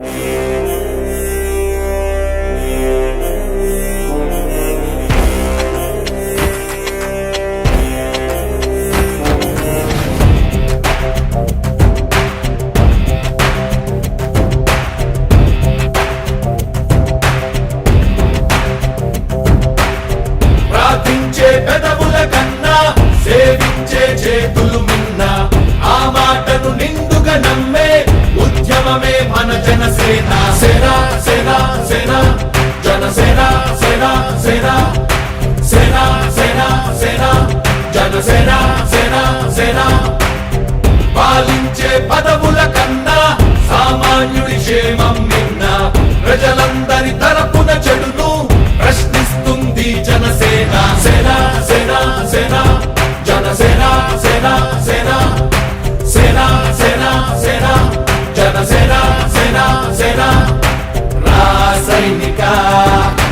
Yeah. సేన సేన సేన సేన జనసేన సేన సేన సేన సేన సేన జనసేన సేన సేన పాలించే పదవుల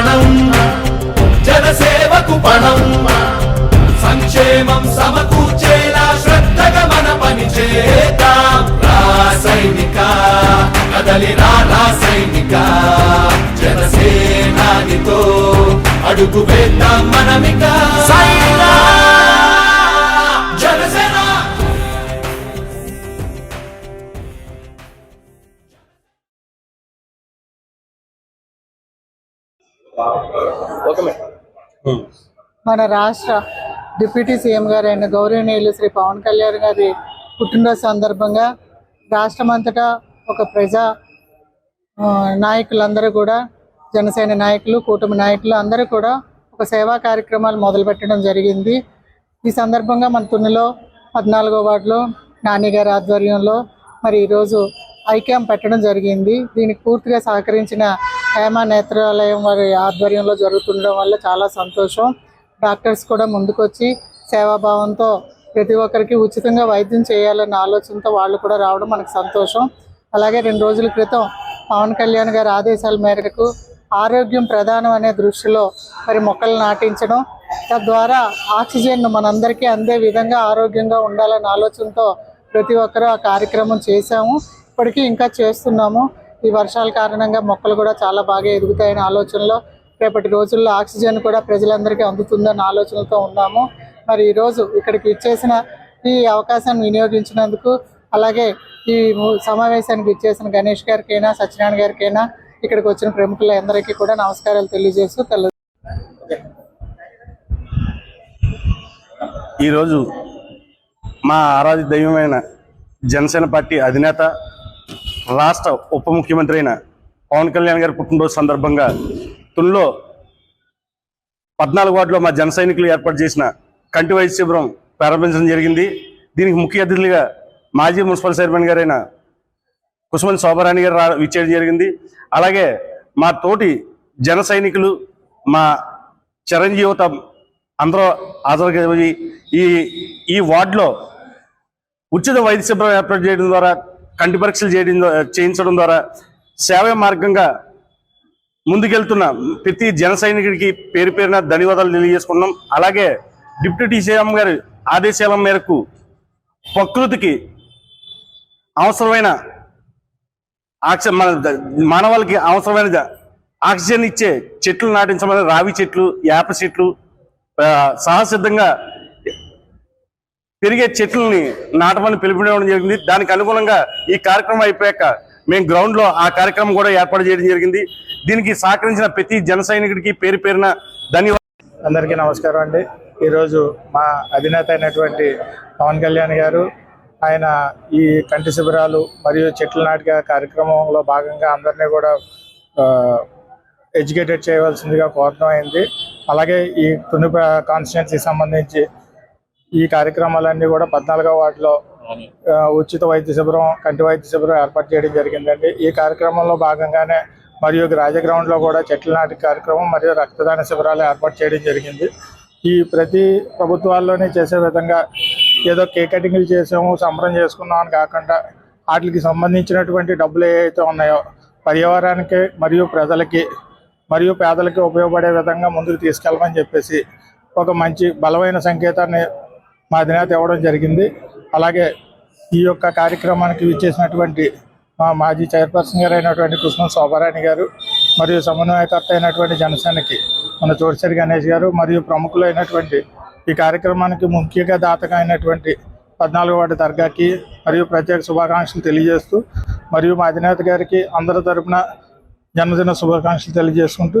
కణకణం జనసేవకు పణం సంక్షేమం సమకూర్చేలా శ్రద్ధగా మన పని చేద్దాం రాసైనిక కదలి రా సైనిక జనసేనానితో అడుగు వేద్దాం మనమిక జనసేన మన రాష్ట్ర డిప్యూటీ సీఎం గారు అయిన గౌరవనీయులు శ్రీ పవన్ కళ్యాణ్ గారి పుట్టినరోజు సందర్భంగా రాష్ట్రం అంతటా ఒక ప్రజా నాయకులందరూ కూడా జనసేన నాయకులు కూటమి నాయకులు అందరూ కూడా ఒక సేవా కార్యక్రమాలు మొదలుపెట్టడం జరిగింది. ఈ సందర్భంగా మన తునిలో పద్నాలుగో వార్డులో నానిగారి ఆధ్వర్యంలో మరి ఈరోజు ఐక్యం పెట్టడం జరిగింది. దీనికి పూర్తిగా సహకరించిన హేమ నేత్రాలయం వారి ఆధ్వర్యంలో జరుగుతుండడం వల్ల చాలా సంతోషం. డాక్టర్స్ కూడా ముందుకొచ్చి సేవాభావంతో ప్రతి ఒక్కరికి ఉచితంగా వైద్యం చేయాలన్న ఆలోచనతో వాళ్ళు కూడా రావడం మనకు సంతోషం. అలాగే రెండు రోజుల క్రితం పవన్ కళ్యాణ్ గారి ఆదేశాల మేరకు ఆరోగ్యం ప్రధానం అనే దృష్టిలో మరి మొక్కలు నాటించడం తద్వారా ఆక్సిజన్ మనందరికీ అందే విధంగా ఆరోగ్యంగా ఉండాలన్న ఆలోచనతో ప్రతి ఒక్కరూ ఆ కార్యక్రమం చేశాము. ఇప్పటికీ ఇంకా చేస్తున్నాము. ఈ వర్షాల కారణంగా మొక్కలు కూడా చాలా బాగా ఎదుగుతాయనే ఆలోచనలో రేపటి రోజుల్లో ఆక్సిజన్ కూడా ప్రజలందరికీ అందుతుందన్న ఆలోచనతో ఉన్నాము. మరి ఈరోజు ఇక్కడికి ఇచ్చేసిన ఈ అవకాశాన్ని వినియోగించినందుకు అలాగే ఈ సమావేశానికి ఇచ్చేసిన గణేష్ గారికైనా సత్యనారాయణ గారికైనా ఇక్కడికి వచ్చిన ప్రముఖులందరికీ కూడా నమస్కారాలు తెలియజేస్తూ తెల్ల ఈరోజు మా ఆరాధ్య దైవమైన జనసేన పార్టీ అధినేత రాష్ట్ర ఉప ముఖ్యమంత్రి అయిన పవన్ కళ్యాణ్ గారి పుట్టినరోజు సందర్భంగా తుల్లో పద్నాలుగు వార్డులో మా జన సైనికులు ఏర్పాటు చేసిన కంటి వైద్య శిబిరం ప్రారంభించడం జరిగింది. దీనికి ముఖ్య అతిథులుగా మాజీ మున్సిపల్ చైర్మన్ గారైన కుసుమన్ శోభరాణి గారు రా ఇచ్చేయడం జరిగింది. అలాగే మా తోటి జన సైనికులు మా చిరంజీవిత అందరూ హాజరు ఈ ఈ వార్డులో ఉచిత వైద్య శిబిరం ఏర్పాటు చేయడం ద్వారా కంటి పరీక్షలు చేయడం చేయించడం ద్వారా సేవ మార్గంగా ముందుకెళ్తున్న ప్రతి జన సైనికుడికి పేరు పేరున ధన్యవాదాలు తెలియజేసుకున్నాం. అలాగే డిప్యూటీ సీఎం గారి ఆదేశాల మేరకు ప్రకృతికి అవసరమైన ఆక్సిజన్ మన మానవాళికి అవసరమైన ఆక్సిజన్ ఇచ్చే చెట్లు నాటించమని రావి చెట్లు యాప చెట్లు సహసిద్ధంగా పెరిగే చెట్లని నాటమని పిలుపునివ్వడం జరిగింది. దానికి అనుగుణంగా ఈ కార్యక్రమం అయిపోయాక మేము గ్రౌండ్లో ఆ కార్యక్రమం కూడా ఏర్పాటు చేయడం జరిగింది. దీనికి సహకరించిన ప్రతి జన సైనికుడికి పేరు పేరున ధన్యవాదాలు. అందరికీ నమస్కారం అండి. ఈరోజు మా అధినేత అయినటువంటి పవన్ కళ్యాణ్ గారు ఆయన ఈ కంటి శిబిరాలు మరియు చెట్ల నాటిక కార్యక్రమంలో భాగంగా అందరినీ కూడా ఎడ్యుకేటెడ్ చేయవలసిందిగా కోరడం అయింది. అలాగే ఈ తుని కాన్స్టిట్యున్సీకి సంబంధించి ఈ కార్యక్రమాలన్నీ కూడా పద్నాలుగో వార్డులో ఉచిత వైద్య శిబిరం కంటి వైద్య శిబిరం ఏర్పాటు చేయడం జరిగిందండి. ఈ కార్యక్రమంలో భాగంగానే మరియు రాజగ్రౌండ్ కూడా చెట్ల నాటి కార్యక్రమం మరియు రక్తదాన శిబిరాలు ఏర్పాటు చేయడం జరిగింది. ఈ ప్రతి ప్రభుత్వాల్లోనే చేసే విధంగా ఏదో కేక్ కటింగ్లు చేసాము సంబరం చేసుకున్నాం అని కాకుండా వాటికి సంబంధించినటువంటి డబ్బులు ఏవైతే ఉన్నాయో పర్యావరణానికి మరియు ప్రజలకి మరియు పేదలకి ఉపయోగపడే విధంగా ముందుకు తీసుకెళ్ళమని చెప్పేసి ఒక మంచి బలమైన సంకేతాన్ని మా అధినేత ఇవ్వడం జరిగింది. అలాగే ఈ యొక్క కార్యక్రమానికి విచ్చేసినటువంటి మా మాజీ చైర్పర్సన్ గారు అయినటువంటి కృష్ణ శోభారాణి గారు మరియు సమన్వయకర్త అయినటువంటి జనసేనకి మన చోటిసరి గణేష్ గారు మరియు ప్రముఖులు అయినటువంటి ఈ కార్యక్రమానికి ముఖ్యంగా దాతగా అయినటువంటి పద్నాలుగు వాటి దర్గాకి మరియు ప్రత్యేక శుభాకాంక్షలు తెలియజేస్తూ మరియు మా అధినేత గారికి అందరి తరపున జన్మదిన శుభాకాంక్షలు తెలియజేసుకుంటూ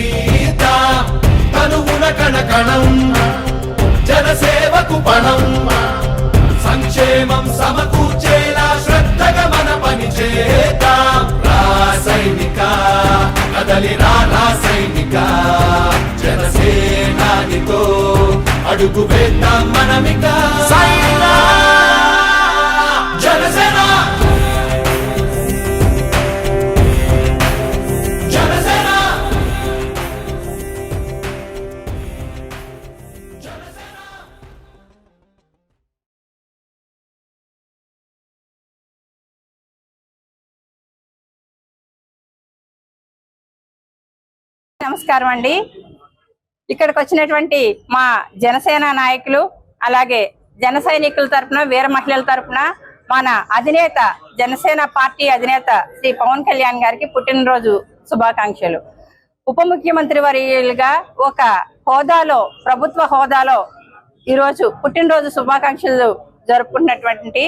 గీత తనువున కణకణం జనసేవకు పణం. సంక్షేమం సమకూర్చేలా శ్రద్ధగా మన పని చేత రాసైనిక కదలి రాసైనిక జనసేనానితో అడుగు వేద్దాం మనమిక. సైనిక నమస్కారం అండి. ఇక్కడికి వచ్చినటువంటి మా జనసేన నాయకులు అలాగే జన సైనికుల తరపున వీర మహిళల తరపున మన అధినేత జనసేన పార్టీ అధినేత శ్రీ పవన్ కళ్యాణ్ గారికి పుట్టినరోజు శుభాకాంక్షలు. ఉప ముఖ్యమంత్రి వర్యులుగా ఒక హోదాలో ప్రభుత్వ హోదాలో ఈరోజు పుట్టినరోజు శుభాకాంక్షలు జరుపుకుంటున్నటువంటి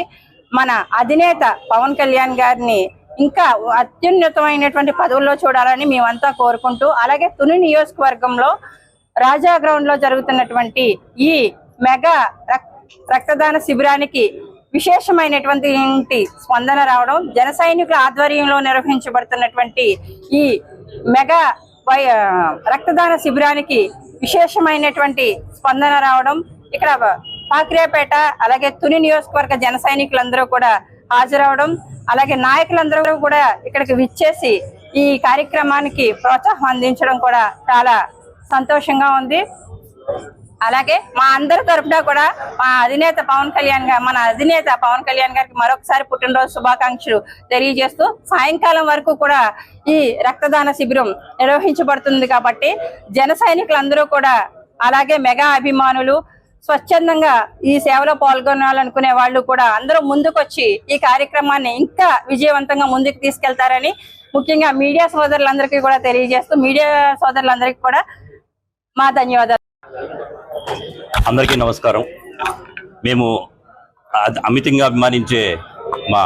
మన అధినేత పవన్ కళ్యాణ్ గారిని ఇంకా అత్యున్నతమైనటువంటి పదవుల్లో చూడాలని మేమంతా కోరుకుంటూ అలాగే తుని నియోజకవర్గంలో రాజా గ్రౌండ్లో జరుగుతున్నటువంటి ఈ మెగా రక్- రక్తదాన శిబిరానికి విశేషమైనటువంటి స్పందన రావడం జన సైనికుల ఆధ్వర్యంలో నిర్వహించబడుతున్నటువంటి ఈ మెగా వై- రక్తదాన శిబిరానికి విశేషమైనటువంటి స్పందన రావడం ఇక్కడ పాక్రియాపేట అలాగే తుని నియోజకవర్గ జన సైనికులందరూ కూడా హాజరవడం అలాగే నాయకులందరూ కూడా ఇక్కడికి విచ్చేసి ఈ కార్యక్రమానికి ప్రోత్సాహం అందించడం కూడా చాలా సంతోషంగా ఉంది. అలాగే మా అందరి తరఫున కూడా మా అధినేత పవన్ కళ్యాణ్ గారు మన అధినేత పవన్ కళ్యాణ్ గారికి మరొకసారి పుట్టినరోజు శుభాకాంక్షలు తెలియజేస్తూ సాయంకాలం వరకు కూడా ఈ రక్తదాన శిబిరం నిర్వహించబడుతుంది కాబట్టి జన కూడా అలాగే మెగా అభిమానులు స్వచ్ఛందంగా ఈ సేవలో పాల్గొనాలనుకునే వాళ్ళు కూడా అందరూ ముందుకొచ్చి ఈ కార్యక్రమాన్ని ఇంకా విజయవంతంగా ముందుకు తీసుకెళ్తారని ముఖ్యంగా మీడియా సోదరులందరికీ కూడా తెలియజేస్తూ మీడియా సోదరులందరికీ కూడా మా ధన్యవాదాలు. అందరికీ నమస్కారం. మేము అమితంగా అభిమానించే మా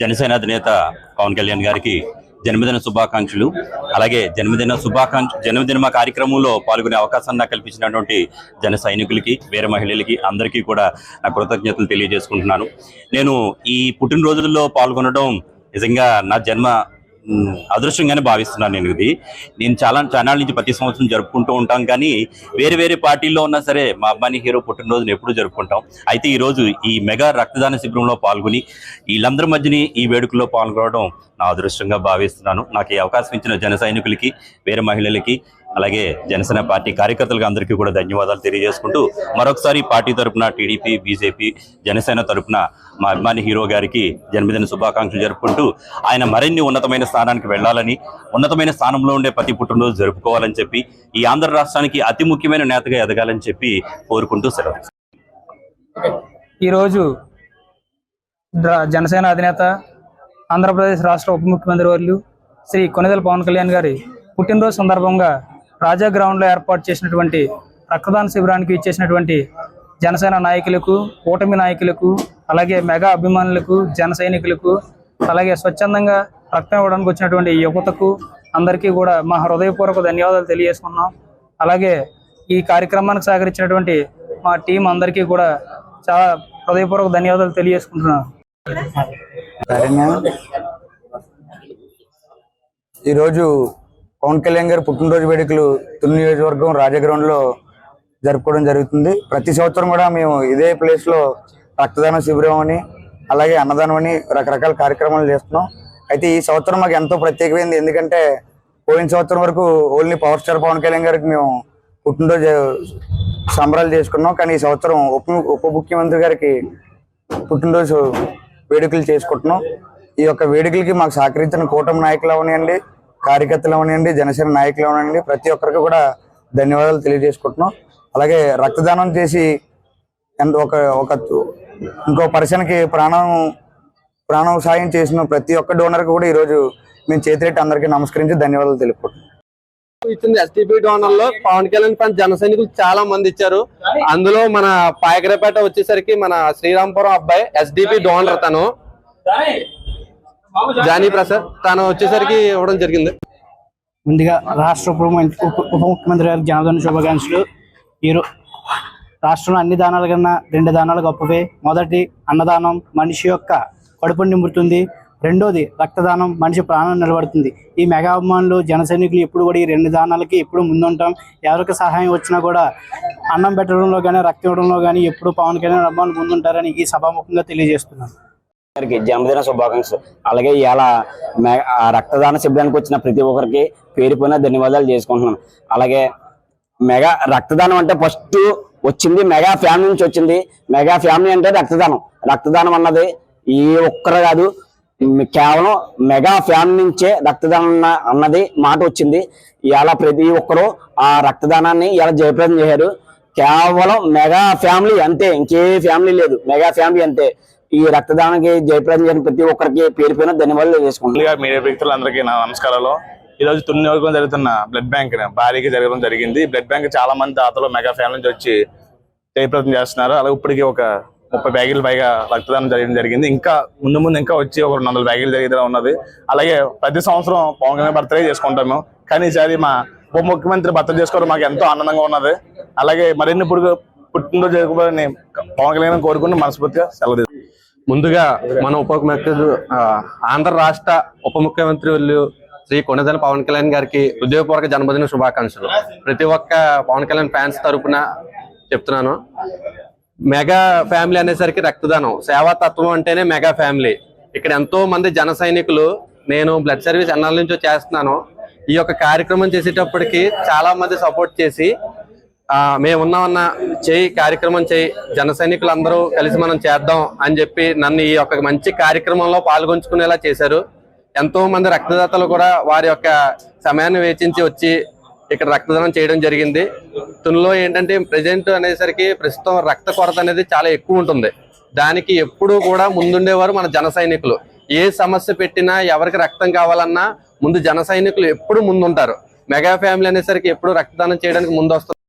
జనసేన అధినేత పవన్ కళ్యాణ్ గారికి జన్మదిన శుభాకాంక్షలు. అలాగే జన్మదిన శుభాకాంక్ష జన్మదిన కార్యక్రమంలో పాల్గొనే అవకాశం నాకు కల్పించినటువంటి జన సైనికులకి వేరే మహిళలకి అందరికీ కూడా నా కృతజ్ఞతలు తెలియజేసుకుంటున్నాను. నేను ఈ పుట్టినరోజుల్లో పాల్గొనడం నిజంగా నా జన్మ అదృష్టంగానే భావిస్తున్నాను నేను ఇది. నేను చాలా చానాల నుంచి ప్రతి సంవత్సరం జరుపుకుంటూ ఉంటాం కానీ వేరే వేరే పార్టీల్లో ఉన్నా సరే మా అబ్బాయిని హీరో పుట్టినరోజును ఎప్పుడు జరుపుకుంటాం. అయితే ఈరోజు ఈ మెగా రక్తదాన శిబిరంలో పాల్గొని వీళ్ళందరి మధ్యని ఈ వేడుకల్లో పాల్గొనడం నా అదృష్టంగా భావిస్తున్నాను. నాకు ఈ అవకాశం ఇచ్చిన జన సైనికులకి వేరే మహిళలకి అలాగే జనసేన పార్టీ కార్యకర్తలకు అందరికీ కూడా ధన్యవాదాలు తెలియజేసుకుంటూ మరొకసారి పార్టీ తరపున టీడీపీ బీజేపీ జనసేన తరపున మా అభిమాని హీరో గారికి జన్మదిన శుభాకాంక్షలు జరుపుకుంటూ ఆయన మరిన్ని ఉన్నతమైన స్థానానికి వెళ్ళాలని ఉన్నతమైన స్థానంలో ఉండే ప్రతి పుట్టినరోజు జరుపుకోవాలని చెప్పి ఈ ఆంధ్ర రాష్ట్రానికి అతి ముఖ్యమైన నేతగా ఎదగాలని చెప్పి కోరుకుంటూ సెలవు ఈరోజు జనసేన అధినేత ఆంధ్రప్రదేశ్ రాష్ట్ర ఉప ముఖ్యమంత్రి వర్యులు శ్రీ కొనిదెల పవన్ కళ్యాణ్ గారి పుట్టినరోజు సందర్భంగా రాజా గ్రౌండ్లో ఏర్పాటు చేసినటువంటి రక్తదాన శిబిరానికి ఇచ్చేసినటువంటి జనసేన నాయకులకు కూటమి నాయకులకు అలాగే మెగా అభిమానులకు జన సైనికులకు అలాగే స్వచ్ఛందంగా రక్తం ఇవ్వడానికి వచ్చినటువంటి యువతకు అందరికీ కూడా మా హృదయపూర్వక ధన్యవాదాలు తెలియజేసుకున్నాం. అలాగే ఈ కార్యక్రమానికి సహకరించినటువంటి మా టీం అందరికీ కూడా చాలా హృదయపూర్వక ధన్యవాదాలు తెలియజేసుకుంటున్నాను ఈరోజు పవన్ కళ్యాణ్ గారి పుట్టినరోజు వేడుకలు తుని నియోజకవర్గం రాజగ్రౌండ్లో జరుపుకోవడం జరుగుతుంది. ప్రతి సంవత్సరం కూడా మేము ఇదే ప్లేస్లో రక్తదాన శిబిరం అని అలాగే అన్నదానం అని రకరకాల కార్యక్రమాలు చేస్తున్నాం. అయితే ఈ సంవత్సరం మాకు ఎంతో ప్రత్యేకమైంది. ఎందుకంటే పోయిన సంవత్సరం వరకు only power star Pawan Kalyan గారికి మేము పుట్టినరోజు సంబరాలు చేసుకున్నాం. కానీ ఈ సంవత్సరం ఉప ఉప ముఖ్యమంత్రి గారికి పుట్టినరోజు వేడుకలు చేసుకుంటున్నాం. ఈ యొక్క వేడుకలకి మాకు సహకరించిన కూటమి నాయకులు అవనియండి కార్యకర్తలు అవనండి జనసేన నాయకులు అవనండి ప్రతి ఒక్కరికి కూడా ధన్యవాదాలు తెలియజేసుకుంటున్నాం. అలాగే రక్తదానం చేసి ఒక ఒక ఇంకో పర్సన్కి ప్రాణం ప్రాణం సాయం చేసిన ప్రతి ఒక్క డోనర్కి కూడా ఈరోజు మేము చేతిరెట్టి అందరికీ నమస్కరించి ధన్యవాదాలు తెలుపుకుంటున్నాం. ఇచ్చింది ఎస్టీపీ డోనర్లో పవన్ కళ్యాణ్ ఫ్యాన్ జన సైనికులు చాలా మంది ఇచ్చారు. అందులో మన పాయకరపేట వచ్చేసరికి మన శ్రీరాంపురం అబ్బాయి ఎస్డిపి డోనర్ తను. జానీ ప్రసాద్ తాను వచ్చేసరికి ఇవ్వడం జరిగింది. ముందుగా రాష్ట్ర ఉప ఉప- ముఖ్యమంత్రి గారికి జనధన శుభాకాంక్షలు. ఈరో రాష్ట్రంలో అన్ని దానాల కన్నా రెండు దానాలు గొప్పవే. మొదటి అన్నదానం మనిషి యొక్క కడుపు నింపుతుంది. రెండోది రక్తదానం మనిషి ప్రాణం నిలబడుతుంది. ఈ మెగా అభిమానులు జన సైనికులు ఎప్పుడు కూడా ఈ రెండు దానాలకి ఎప్పుడు ముందుంటాం. ఎవరికి సహాయం వచ్చినా కూడా అన్నం పెట్టడంలో కానీ రక్తం ఇవ్వడంలో కానీ ఎప్పుడు పవన్ కళ్యాణ్ అభిమానులు ముందుంటారని ఈ సభాముఖంగా తెలియజేస్తున్నాను. గారికి జన్మదిన శుభాకాంక్షలు. అలాగే ఇలా ఆ రక్తదాన శిబిరానికి వచ్చిన ప్రతి ఒక్కరికి పేరుపోయిన ధన్యవాదాలు చేసుకుంటున్నాను. అలాగే మెగా రక్తదానం అంటే ఫస్ట్ వచ్చింది మెగా ఫ్యామిలీ నుంచి వచ్చింది. మెగా ఫ్యామిలీ అంటే రక్తదానం. రక్తదానం అన్నది ఏ ఒక్కరు కాదు కేవలం మెగా ఫ్యామిలీ నుంచే రక్తదానం అన్నది మాట వచ్చింది. ఇలా ప్రతి ఒక్కరు ఆ రక్తదానాన్ని ఇలా జయప్రదం చేశారు. కేవలం మెగా ఫ్యామిలీ అంతే ఇంకే ఫ్యామిలీ లేదు. మెగా ఫ్యామిలీ అంతే. ఈ రక్తదానానికి జయప్రదం ప్రతి ఒక్కరికి పేరు పైన ధన్యవాదాలు చేసుకుంటున్నాను ముందుగా మీడియా వ్యక్తులందరికీ నా నమస్కారాలు. ఈ రోజు తుని నియోజకవర్గం జరుగుతున్న బ్లడ్ బ్యాంక్ భారీగా జరగడం జరిగింది. బ్లడ్ బ్యాంక్ చాలా మంది దాతలు మెగా ఫ్యామిలీ నుంచి వచ్చి జయప్రదం చేస్తున్నారు. అలాగే ఇప్పటికి ఒక ముప్పై బ్యాగులు పైగా రక్తదానం జరగడం జరిగింది. ఇంకా ముందు ముందు ఇంకా వచ్చి ఒక రెండు వందల బ్యాగులు జరిగేలా ఉన్నది. అలాగే ప్రతి సంవత్సరం పవన్ కళ్యాణ్ బర్త్డే చేసుకుంటాము కానీ ఈసారి మా ఉప ముఖ్యమంత్రి బర్త్డే చేసుకోవడం మాకు ఎంతో ఆనందంగా ఉన్నది. అలాగే మరిన్ని ఇప్పుడు పుట్టినరోజు జరుపుకోవాలని పవన్ కళ్యాణ్ కోరుకుని మనస్ఫూర్తిగా సెలవు ముందుగా మన ఉప ముఖ్యమంత్రి ఆంధ్ర రాష్ట్ర ఉప ముఖ్యమంత్రి వాళ్ళు శ్రీ కొనదల పవన్ కళ్యాణ్ గారికి హృదయపూర్వక జన్మదిన శుభాకాంక్షలు. ప్రతి ఒక్క పవన్ కళ్యాణ్ ఫ్యాన్స్ తరపున చెప్తున్నాను. మెగా ఫ్యామిలీ అనేసరికి రక్తదానం. సేవా తత్వం అంటేనే మెగా ఫ్యామిలీ. ఇక్కడ ఎంతో మంది జన సైనికులు నేను బ్లడ్ సర్వీస్ ఎన్నాళ్ళ నుంచో చేస్తున్నాను. ఈ యొక్క కార్యక్రమం చేసేటప్పటికి చాలా మంది సపోర్ట్ చేసి ఆ మేము చేయి కార్యక్రమం చేయి జన సైనికులందరూ కలిసి మనం చేద్దాం అని చెప్పి నన్ను ఈ యొక్క మంచి కార్యక్రమంలో పాల్గొంచుకునేలా చేశారు. ఎంతో మంది రక్తదాతలు కూడా వారి యొక్క సమయాన్ని వేచించి వచ్చి ఇక్కడ రక్తదానం చేయడం జరిగింది. తునిలో ఏంటంటే ప్రజెంట్ అనేసరికి ప్రస్తుతం రక్త కొరత అనేది చాలా ఎక్కువ ఉంటుంది. దానికి ఎప్పుడూ కూడా ముందుండేవారు మన జన సైనికులు. ఏ సమస్య పెట్టినా ఎవరికి రక్తం కావాలన్నా ముందు జన సైనికులు ఎప్పుడు ముందుంటారు. మెగా ఫ్యామిలీ అనేసరికి ఎప్పుడు రక్తదానం చేయడానికి ముందు వస్తారు